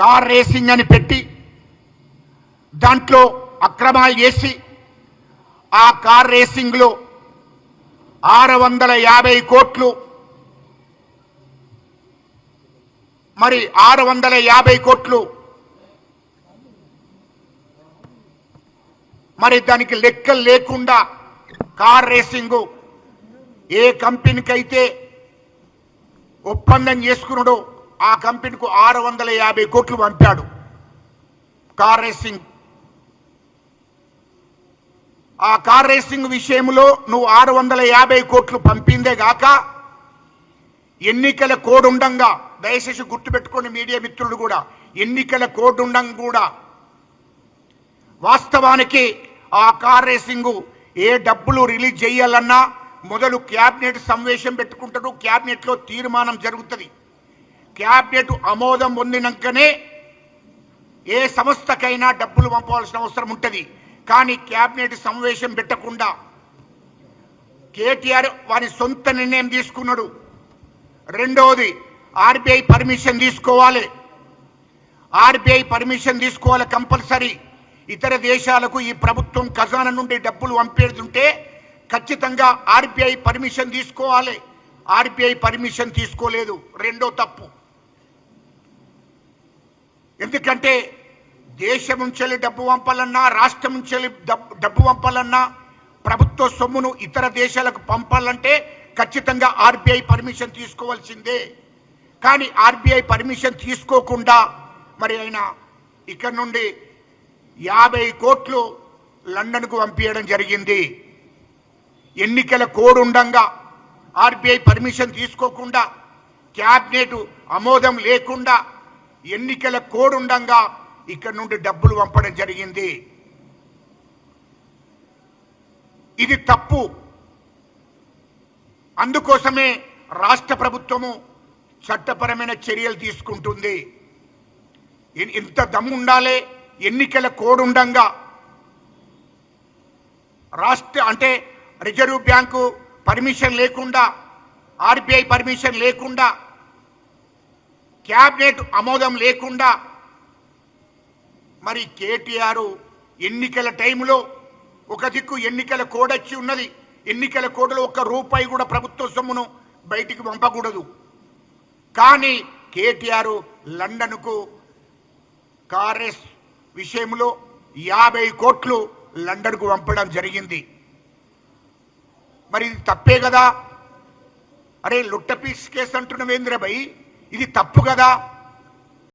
Car racing అని పెట్టి దాంట్లో అక్రమాలు చేసి ఆ కార్ రేసింగ్లో ఆరు వందల యాభై కోట్లు మరి ఆరు వందల యాభై కోట్లు మరి దానికి లెక్కలు లేకుండా కార్ రేసింగు ఏ కంపెనీకైతే ఒప్పందం చేసుకున్నాడో ఆ కంపెనీకు ఆరు వందల యాభై కోట్లు పంపాడు. Car racing. ఆ కార్ రేసింగ్ విషయంలో నువ్వు ఆరు వందల యాభై కోట్లు పంపిందే గాక ఎన్నికల కోడ్ ఉండంగా దయచేసి గుర్తుపెట్టుకోండి మీడియా మిత్రులు కూడా ఎన్నికల కోడ్ ఉండంగా కూడా. వాస్తవానికి ఆ కార్ రేసింగ్ ఏ డబ్బులు రిలీజ్ చేయాలన్నా మొదలు క్యాబినెట్ సమావేశం పెట్టుకుంటారు క్యాబినెట్లో తీర్మానం జరుగుతుంది. క్యాబినెట్ ఆమోదం పొందినాకనే ఏ సంస్థకైనా డబ్బులు పంపవలసిన అవసరం ఉంటుంది. కానీ క్యాబినెట్ సమావేశం పెట్టకుండా కేటీఆర్ వారి సొంత నిర్ణయం తీసుకున్నాడు. రెండవది ఆర్బీఐ పర్మిషన్ తీసుకోవాలి. ఆర్బీఐ పర్మిషన్ తీసుకోవాలి కంపల్సరీ. ఇతర దేశాలకు ఈ ప్రభుత్వం ఖజానా నుండి డబ్బులు పంపేడుతుంటే ఖచ్చితంగా ఆర్బీఐ పర్మిషన్ తీసుకోవాలి. ఆర్బీఐ పర్మిషన్ తీసుకోలేదు. రెండో తప్పు. ఎందుకంటే దేశం నుంచి డబ్బు పంపాలన్నా రాష్ట్రం నుంచి డబ్బు డబ్బు పంపాలన్నా ప్రభుత్వ సొమ్మును ఇతర దేశాలకు పంపాలంటే ఖచ్చితంగా ఆర్బీఐ పర్మిషన్ తీసుకోవాల్సిందే. కానీ ఆర్బీఐ పర్మిషన్ తీసుకోకుండా మరి ఆయన ఇక్కడ నుండి యాభై కోట్లు లండన్కు పంపించడం జరిగింది. ఎన్నికల కోడ్ ఉండంగా ఆర్బీఐ పర్మిషన్ తీసుకోకుండా క్యాబినెట్ ఆమోదం లేకుండా ఎన్నికల కోడ్ ఉండంగా ఇక్కడ నుండి డబ్బులు పంపడం జరిగింది. ఇది తప్పు. అందుకోసమే రాష్ట్ర ప్రభుత్వము చట్టపరమైన చర్యలు తీసుకుంటుంది. ఎంత ఇంత దమ్ము ఉండాలి ఎన్నికల కోడ్ ఉండంగా రాష్ట్ర అంటే రిజర్వ్ బ్యాంకు పర్మిషన్ లేకుండా ఆర్బీఐ పర్మిషన్ లేకుండా క్యాబినెట్ ఆమోదం లేకుండా మరి కేటీఆర్ ఎన్నికల టైంలో ఒక దిక్కు ఎన్నికల కోడొచ్చి ఉన్నది. ఎన్నికల కోడ్లో ఒక్క రూపాయి కూడా ప్రభుత్వ సొమ్మును బయటికి పంపకూడదు. కానీ కేటీఆర్ లండన్కు కాంగ్రెస్ విషయంలో యాభై కోట్లు లండన్కు పంపడం జరిగింది. మరి ఇది తప్పే కదా? అరే లుట్టపీస్ కేసు అంటున్నావేంద్ర ఇది తప్పు కదా?